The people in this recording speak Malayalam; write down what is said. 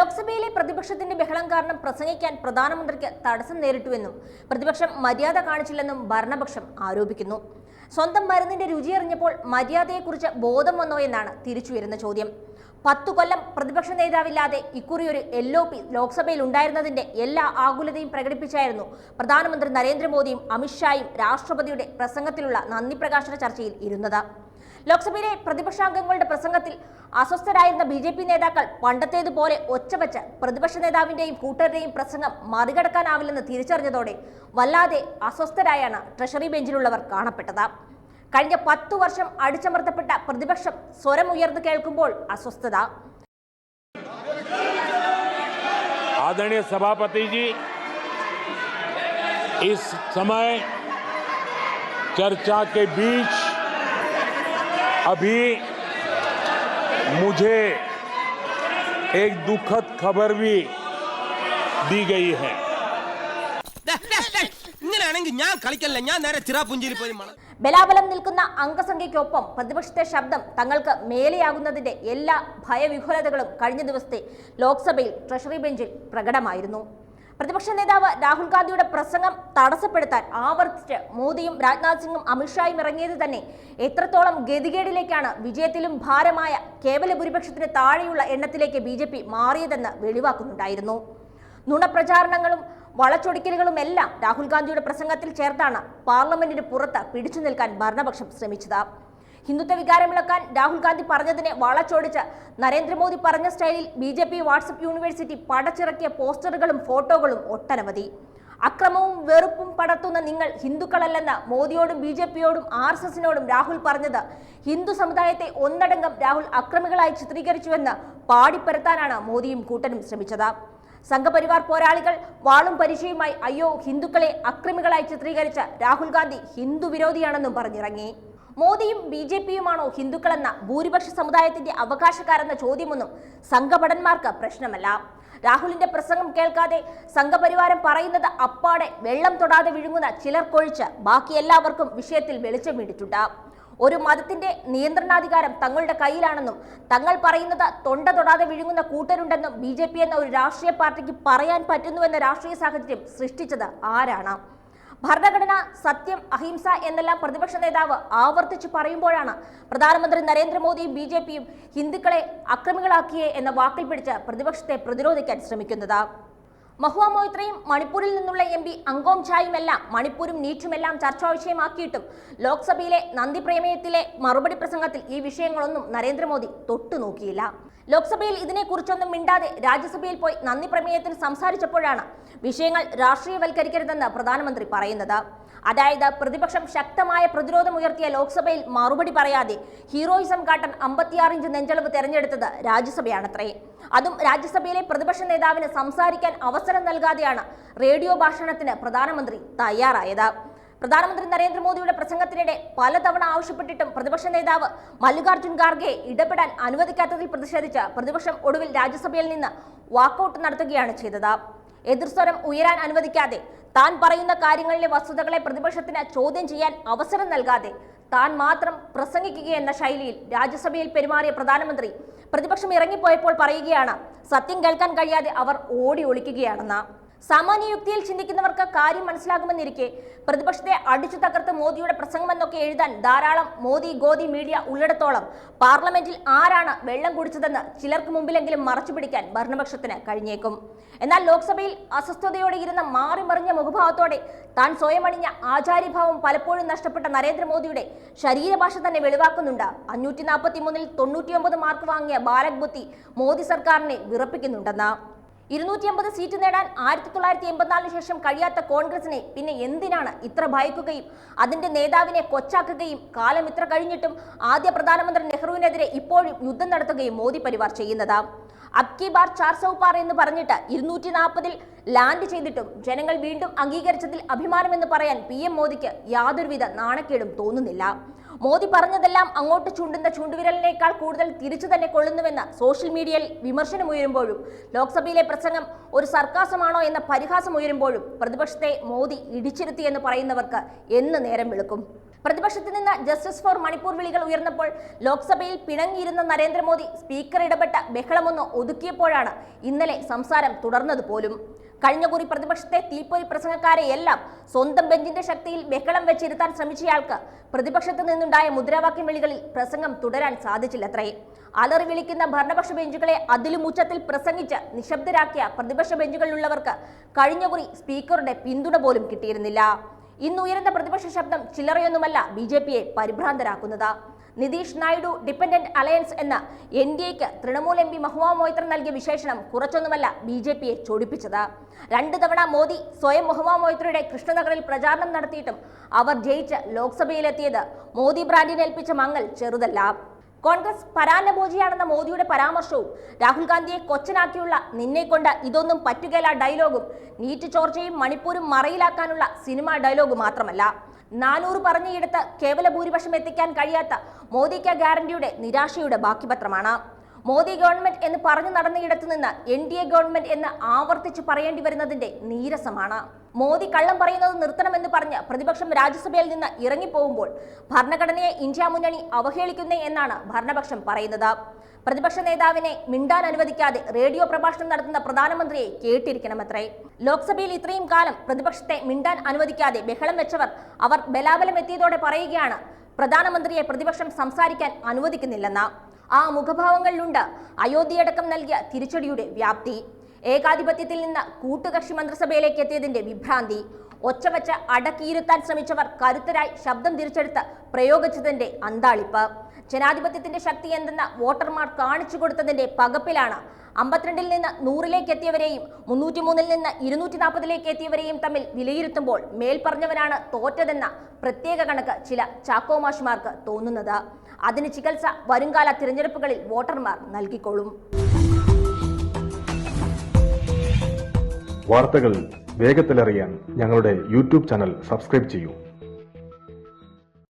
ലോക്സഭയിലെ പ്രതിപക്ഷത്തിന്റെ ബഹളം കാരണം പ്രസംഗിക്കാൻ പ്രധാനമന്ത്രിക്ക് തടസ്സം നേരിട്ടുവെന്നും പ്രതിപക്ഷം മര്യാദ കാണിച്ചില്ലെന്നും ഭരണപക്ഷം ആരോപിക്കുന്നു. സ്വന്തം മരുന്നിന്റെ രുചിയറിഞ്ഞപ്പോൾ മര്യാദയെക്കുറിച്ച് ബോധം വന്നോ എന്നാണ് തിരിച്ചുവരുന്ന ചോദ്യം. പത്തു കൊല്ലം പ്രതിപക്ഷ നേതാവില്ലാതെ ഇക്കുറി ഒരു എൽ ഒ പി ലോക്സഭയിൽ ഉണ്ടായിരുന്നതിന്റെ എല്ലാ ആകുലതയും പ്രകടിപ്പിച്ചായിരുന്നു പ്രധാനമന്ത്രി നരേന്ദ്രമോദിയും അമിത്ഷായും രാഷ്ട്രപതിയുടെ പ്രസംഗത്തിലുള്ള നന്ദി പ്രകാശന ചർച്ചയിൽ ഇരുന്നത്. ലോക്സഭയിലെ പ്രതിപക്ഷാംഗങ്ങളുടെ പ്രസംഗത്തിൽ അസ്വസ്ഥരായിരുന്ന ബി ജെ പി നേതാക്കൾ പണ്ടത്തേതുപോലെ ഒച്ചവെച്ച് പ്രതിപക്ഷ നേതാവിന്റെയും കൂട്ടരുടെയും പ്രസംഗം മറികടക്കാനാവില്ലെന്ന് തിരിച്ചറിഞ്ഞതോടെ വല്ലാതെ അസ്വസ്ഥരായാണ് ട്രഷറി ബെഞ്ചിലുള്ളവർ കാണപ്പെട്ടത് കഴിഞ്ഞ പത്തു വർഷം അടിച്ചമർത്തപ്പെട്ട പ്രതിപക്ഷം സ്വരമുയർന്നു കേൾക്കുമ്പോൾ അസ്വസ്ഥത आदरणीय सभापति जी इस समय चर्चा के बीच अभी मुझे एक दुखद खबर भी दी गई है ദേ, ദേ, ദേ, ഇങ്ങനെയാണെങ്കിൽ ഞാൻ കളിക്കല്ല ഞാൻ നേരെ ചിറാപുഞ്ചിയിൽ പോയി മണം ബലാബലം നിൽക്കുന്ന അംഗസംഖ്യയ്ക്കൊപ്പം പ്രതിപക്ഷത്തെ ശബ്ദം തങ്ങൾക്ക് മേലെയാകുന്നതിന്റെ എല്ലാ ഭയവിഹുലതകളും കഴിഞ്ഞ ദിവസത്തെ ലോക്സഭയിൽ ട്രഷറി ബെഞ്ചിൽ പ്രകടമായിരുന്നു പ്രതിപക്ഷ നേതാവ് രാഹുൽ ഗാന്ധിയുടെ പ്രസംഗം തടസ്സപ്പെടുത്താൻ ആവർത്തിച്ച് മോദിയും രാജ്നാഥ് സിംഗും അമിത്ഷായും ഇറങ്ങിയത് തന്നെ എത്രത്തോളം ഗതികേടിലേക്കാണ് വിജയത്തിലും ഭാരമായ കേവല ഭൂരിപക്ഷത്തിന് താഴെയുള്ള എണ്ണത്തിലേക്ക് ബി ജെ പി മാറിയതെന്ന് വെളിവാക്കുന്നുണ്ടായിരുന്നു. നുണപ്രചാരണങ്ങളും വളച്ചൊടിക്കലുകളും എല്ലാം രാഹുൽ ഗാന്ധിയുടെ പ്രസംഗത്തിൽ ചേർത്താണ് പാർലമെന്റിന് പുറത്ത് പിടിച്ചു നിൽക്കാൻ ഭരണപക്ഷം ശ്രമിച്ചത്. ഹിന്ദുത്വ വികാരമിളക്കാൻ രാഹുൽ ഗാന്ധി പറഞ്ഞതിനെ വളച്ചൊടിച്ച് നരേന്ദ്രമോദി പറഞ്ഞ സ്റ്റൈലിൽ B J P WhatsApp university പടച്ചിറക്കിയ പോസ്റ്ററുകളും ഫോട്ടോകളും ഒട്ടനവധി. അക്രമവും വെറുപ്പും പടത്തുന്ന നിങ്ങൾ ഹിന്ദുക്കളല്ലെന്ന് മോദിയോടും ബി ജെ പിയോടും ആർ എസ് എസിനോടും രാഹുൽ പറഞ്ഞത് ഹിന്ദു സമുദായത്തെ ഒന്നടങ്കം രാഹുൽ അക്രമികളായി ചിത്രീകരിച്ചുവെന്ന് പാടിപ്പരത്താനാണ് മോദിയും കൂട്ടനും ശ്രമിച്ചത്. സംഘപരിവാർ പോരാളികൾ വാളും പരിചയവുമായി അയ്യോ ഹിന്ദുക്കളെ അക്രമികളായി ചിത്രീകരിച്ച രാഹുൽ ഗാന്ധി ഹിന്ദു വിരോധിയാണെന്നും പറഞ്ഞിറങ്ങി. മോദിയും ബി ജെ പിയുമാണോ ഹിന്ദുക്കളെന്ന ഭൂരിപക്ഷ സമുദായത്തിന്റെ അവകാശക്കാരെന്ന ചോദ്യമൊന്നും സംഘഭടന്മാർക്ക് പ്രശ്നമല്ല. രാഹുലിന്റെ പ്രസംഗം കേൾക്കാതെ സംഘപരിവാരം പറയുന്നത് അപ്പാടെ വെള്ളം തൊടാതെ വിഴുങ്ങുന്ന ചിലർക്കൊഴിച്ച് ബാക്കി എല്ലാവർക്കും വിഷയത്തിൽ വെളിച്ചം വീണിട്ടുണ്ട്. ഒരു മതത്തിന്റെ നിയന്ത്രണാധികാരം തങ്ങളുടെ കയ്യിലാണെന്നും തങ്ങൾ പറയുന്നത് തൊണ്ട തൊടാതെ വിഴുങ്ങുന്ന കൂട്ടരുണ്ടെന്നും ബി എന്ന ഒരു രാഷ്ട്രീയ പാർട്ടിക്ക് പറയാൻ പറ്റുന്നുവെന്ന രാഷ്ട്രീയ സാഹചര്യം സൃഷ്ടിച്ചത് ആരാണ്? ഭരണഘടന സത്യം അഹിംസ എന്നെല്ലാം പ്രതിപക്ഷ നേതാവ് ആവർത്തിച്ച് പറയുമ്പോഴാണ് പ്രധാനമന്ത്രി നരേന്ദ്രമോദിയും ബി ജെ പിയും ഹിന്ദുക്കളെ അക്രമികളാക്കിയേ എന്ന വാക്കിൽ പിടിച്ച് പ്രതിപക്ഷത്തെ പ്രതിരോധിക്കാൻ ശ്രമിക്കുന്നത്. മഹുവ മൊയ്ത്രയും മണിപ്പൂരിൽ നിന്നുള്ള എം പി അങ്കോം ഛായുമെല്ലാം മണിപ്പൂരും നീറ്റുമെല്ലാം ചർച്ചാ വിഷയമാക്കിയിട്ടും. ലോക്സഭയിലെ നന്ദി പ്രമേയത്തിലെ മറുപടി പ്രസംഗത്തിൽ ഈ വിഷയങ്ങളൊന്നും നരേന്ദ്രമോദി തൊട്ടുനോക്കിയില്ല ലോക്സഭയിൽ ഇതിനെക്കുറിച്ചൊന്നും മിണ്ടാതെ രാജ്യസഭയിൽ പോയി നന്ദി പ്രമേയത്തിന് സംസാരിച്ചപ്പോഴാണ് വിഷയങ്ങൾ രാഷ്ട്രീയവൽക്കരിക്കരുതെന്ന് പ്രധാനമന്ത്രി പറയുന്നത്. അതായത് പ്രതിപക്ഷം ശക്തമായ പ്രതിരോധമുയർത്തിയ ലോക്സഭയിൽ മറുപടി പറയാതെ ഹീറോയിസം കാട്ടൻ അമ്പത്തിയാറ് ഇഞ്ച് നെഞ്ചളവ് തെരഞ്ഞെടുത്തത് രാജ്യസഭയാണത്രേ. അതും രാജ്യസഭയിലെ പ്രതിപക്ഷ നേതാവിന് സംസാരിക്കാൻ അവസരം നൽകാതെയാണ് റേഡിയോ ഭാഷണത്തിന് പ്രധാനമന്ത്രി തയ്യാറായത്. പ്രധാനമന്ത്രി നരേന്ദ്രമോദിയുടെ പ്രസംഗത്തിനിടെ പലതവണ ആവശ്യപ്പെട്ടിട്ടും പ്രതിപക്ഷ നേതാവ് മല്ലികാർജുൻ ഖാർഗെ ഇടപെടാൻ അനുവദിക്കാത്തതിൽ പ്രതിഷേധിച്ച് പ്രതിപക്ഷം ഒടുവിൽ രാജ്യസഭയിൽ നിന്ന് വാക്കൌട്ട് നടത്തുകയാണ് ചെയ്തത്. എതിർസ്വരം ഉയരാൻ അനുവദിക്കാതെ താൻ പറയുന്ന കാര്യങ്ങളിലെ വസ്തുതകളെ പ്രതിപക്ഷത്തിന് ചോദ്യം ചെയ്യാൻ അവസരം നൽകാതെ താൻ മാത്രം പ്രസംഗിക്കുകയെന്ന ശൈലിയിൽ രാജ്യസഭയിൽ പെരുമാറിയ പ്രധാനമന്ത്രി പ്രതിപക്ഷം ഇറങ്ങിപ്പോയപ്പോൾ പറയുകയാണ് സത്യം കേൾക്കാൻ കഴിയാതെ അവർ ഓടി ഒളിക്കുകയാണെന്ന്. സാമാന്യ യുക്തിയിൽ ചിന്തിക്കുന്നവർക്ക് കാര്യം മനസ്സിലാകുമെന്നിരിക്കെ പ്രതിപക്ഷത്തെ അടിച്ചു തകർത്ത് മോദിയുടെ പ്രസംഗമെന്നൊക്കെ എഴുതാൻ ധാരാളം മോദി ഗോദി മീഡിയ ഉള്ളിടത്തോളം പാർലമെന്റിൽ ആരാണ് വെള്ളം കുടിച്ചതെന്ന് ചിലർക്ക് മുമ്പിലെങ്കിലും മറച്ചുപിടിക്കാൻ ഭരണപക്ഷത്തിന് കഴിഞ്ഞേക്കും. എന്നാൽ ലോക്സഭയിൽ അസ്വസ്ഥതയോടെ ഇരുന്ന മാറി മറിഞ്ഞ മുഖഭാവത്തോടെ താൻ സ്വയം അണിഞ്ഞ ആചാര്യഭാവം പലപ്പോഴും നഷ്ടപ്പെട്ട നരേന്ദ്രമോദിയുടെ ശരീരഭാഷ തന്നെ വെളിവാക്കുന്നുണ്ട്. അഞ്ഞൂറ്റി നാൽപ്പത്തി മൂന്നിൽ തൊണ്ണൂറ്റിയൊമ്പത് മാർക്ക് വാങ്ങിയ ബാലക് ബുദ്ധി മോദി സർക്കാരിനെ വിറപ്പിക്കുന്നുണ്ടെന്ന്. ഇരുന്നൂറ്റി അമ്പത് സീറ്റ് നേടാൻ ആയിരത്തി തൊള്ളായിരത്തി എൺപത്തിനാലിന് ശേഷം കഴിയാത്ത കോൺഗ്രസിനെ പിന്നെ എന്തിനാണ് ഇത്ര ഭയക്കുകയും അതിന്റെ നേതാവിനെ കൊച്ചാക്കുകയും? കാലം ഇത്ര കഴിഞ്ഞിട്ടും ആദ്യ പ്രധാനമന്ത്രി നെഹ്റുവിനെതിരെ ഇപ്പോഴും യുദ്ധം നടത്തുകയും മോദി പരിവാർ ചെയ്യുന്നത്. അബ്കി ബാർ ചാർ സൗപാർ എന്ന് പറഞ്ഞിട്ട് ഇരുന്നൂറ്റി നാൽപ്പതിൽ ലാൻഡ് ചെയ്തിട്ടും ജനങ്ങൾ വീണ്ടും അംഗീകരിച്ചതിൽ അഭിമാനമെന്ന് പറയാൻ പി എം മോദിക്ക് യാതൊരുവിധ നാണക്കേടും തോന്നുന്നില്ല. മോദി പറഞ്ഞതെല്ലാം അങ്ങോട്ട് ചൂണ്ടുന്ന ചൂണ്ടുവിരലിനേക്കാൾ കൂടുതൽ തിരിച്ചു തന്നെ കൊള്ളുന്നുവെന്ന് സോഷ്യൽ മീഡിയയിൽ വിമർശനമുയരുമ്പോഴും ലോക്സഭയിലെ പ്രസംഗം ഒരു സർക്കാസമാണോ എന്ന പരിഹാസം ഉയരുമ്പോഴും പ്രതിപക്ഷത്തെ മോദി ഇടിച്ചിരുത്തി എന്ന് പറയുന്നവർക്ക് എന്ന് നേരം വെളുക്കും. പ്രതിപക്ഷത്തിൽ നിന്ന് ജസ്റ്റിസ് ഫോർ മണിപ്പൂർ വിളികൾ ഉയർന്നപ്പോൾ ലോക്സഭയിൽ പിണങ്ങിയിരുന്ന നരേന്ദ്രമോദി സ്പീക്കർ ഇടപെട്ട ബഹളമൊന്ന് ഒതുക്കിയപ്പോഴാണ് ഇന്നലെ സംസാരം തുടർന്നത് പോലും. കഴിഞ്ഞ കുറി പ്രതിപക്ഷത്തെ തീപ്പൊരി പ്രസംഗക്കാരെയെല്ലാം സ്വന്തം ബെഞ്ചിന്റെ ശക്തിയിൽ ബഹളം വെച്ചിരുത്താൻ ശ്രമിച്ചയാൾക്ക് പ്രതിപക്ഷത്തു നിന്നുണ്ടായ മുദ്രാവാക്യം വിളികളിൽ പ്രസംഗം തുടരാൻ സാധിച്ചില്ലത്രേ. അലറി വിളിക്കുന്ന ഭരണപക്ഷ ബെഞ്ചുകളെ അതിലും ഉച്ചത്തിൽ പ്രസംഗിച്ച് നിശബ്ദരാക്കിയ പ്രതിപക്ഷ ബെഞ്ചുകളിലുള്ളവർക്ക് കഴിഞ്ഞ കുറി സ്പീക്കറുടെ പിന്തുണ പോലും കിട്ടിയിരുന്നില്ല. ഇന്ന് ഉയർന്ന പ്രതിപക്ഷ ശബ്ദം ചില്ലറയൊന്നുമല്ല ബി ജെ പിയെ പരിഭ്രാന്തരാക്കുന്നത്. നിതീഷ് നായിഡു ഡിപെൻഡന്റ് അലയൻസ് എന്ന എൻ ഡി എക്ക് തൃണമൂൽ എം പി മഹുവ മൊയ്ത്ര നൽകിയ വിശേഷണം കുറച്ചൊന്നുമല്ല ബി ജെ പിയെ ചൊടിപ്പിച്ചത്. രണ്ട് തവണ മോദി സ്വയം മഹുവ മൊയ്ത്രയുടെ കൃഷ്ണനഗറിൽ പ്രചാരണം നടത്തിയിട്ടും അവർ ജയിച്ച് ലോക്സഭയിലെത്തിയത് മോദി ബ്രാൻഡിനേൽപ്പിച്ച മങ്ങൽ ചെറുതല്ല. കോൺഗ്രസ് പരാന്നഭോജിയാണെന്ന മോദിയുടെ പരാമർശവും രാഹുൽ ഗാന്ധിയെ കൊച്ചനാക്കിയുള്ള നിന്നെ കൊണ്ട് ഇതൊന്നും പറ്റുകയില്ല ഡയലോഗും. നീറ്റ് ചോർച്ചയും മണിപ്പൂരും മറയിലാക്കാനുള്ള സിനിമ ഡയലോഗ് മാത്രമല്ല. നാനൂറ് പറഞ്ഞയിടത്ത് കേവല ഭൂരിപക്ഷം എത്തിക്കാൻ കഴിയാത്ത മോദിക്ക ഗ്യാരണ്ടിയുടെ നിരാശയുടെ ബാക്കിപത്രമാണ്. മോദി ഗവൺമെന്റ് എന്ന് പറഞ്ഞു നടന്നയിടത്തു നിന്ന് എൻ ഡി എ ഗവൺമെന്റ് എന്ന് ആവർത്തിച്ച് പറയേണ്ടി വരുന്നതിന്റെ നീരസമാണ്. മോദി കള്ളം പറയുന്നത് നിർത്തണമെന്ന് പറഞ്ഞ് പ്രതിപക്ഷം രാജ്യസഭയിൽ നിന്ന് ഇറങ്ങിപ്പോകുമ്പോൾ ഭരണഘടനയെ ഇന്ത്യ മുന്നണി അവഹേളിക്കുന്നേ എന്നാണ് ഭരണപക്ഷം പറയുന്നത്. പ്രതിപക്ഷ നേതാവിനെ മിണ്ടാൻ അനുവദിക്കാതെ റേഡിയോ പ്രഭാഷണം നടത്തുന്ന പ്രധാനമന്ത്രിയെ കേട്ടിരിക്കണമത്രേ. ലോക്സഭയിൽ ഇത്രയും കാലം പ്രതിപക്ഷത്തെ മിണ്ടാൻ അനുവദിക്കാതെ ബഹളം വെച്ചവർ അവർ ബലാബലം എത്തിയതോടെ പറയുകയാണ് പ്രധാനമന്ത്രിയെ പ്രതിപക്ഷം സംസാരിക്കാൻ അനുവദിക്കുന്നില്ലെന്ന്. ആ മുഖഭാവങ്ങളിലുണ്ട്. അയോധ്യയടക്കം നൽകിയ തിരിച്ചടിയുടെ വ്യാപ്തി. ഏകാധിപത്യത്തിൽ നിന്ന് കൂട്ടുകക്ഷി മന്ത്രിസഭയിലേക്ക് എത്തിയതിന്റെ വിഭ്രാന്തി. ഒച്ചവച്ച് അടക്കിയിരുത്താൻ ശ്രമിച്ചവർ കരുത്തരായി ശബ്ദം തിരിച്ചെടുത്ത് പ്രയോഗിച്ചതിന്റെ അന്താളിപ്പ്. ജനാധിപത്യത്തിന്റെ ശക്തി എന്തെന്ന വോട്ടർമാർ കാണിച്ചു കൊടുത്തതിന്റെ പകപ്പിലാണ് അമ്പത്തിരണ്ടിൽ നിന്ന് നൂറിലേക്ക് എത്തിയവരെയും മുന്നൂറ്റി മൂന്നിൽ നിന്ന് ഇരുന്നൂറ്റി നാൽപ്പതിലേക്ക് എത്തിയവരെയും തമ്മിൽ വിലയിരുത്തുമ്പോൾ മേൽപ്പറഞ്ഞവരാണ് തോറ്റതെന്ന പ്രത്യേക കണക്ക് ചില ചാക്കോമാഷിമാർക്ക് തോന്നുന്നത്. അതിന് ചികിത്സ വരുംകാല തിരഞ്ഞെടുപ്പുകളിൽ വോട്ടർമാർ നൽകിക്കൊള്ളും. വാർത്തകൾ വേഗത്തിലറിയാൻ ഞങ്ങളുടെ യൂട്യൂബ് ചാനൽ സബ്സ്ക്രൈബ് ചെയ്യൂ.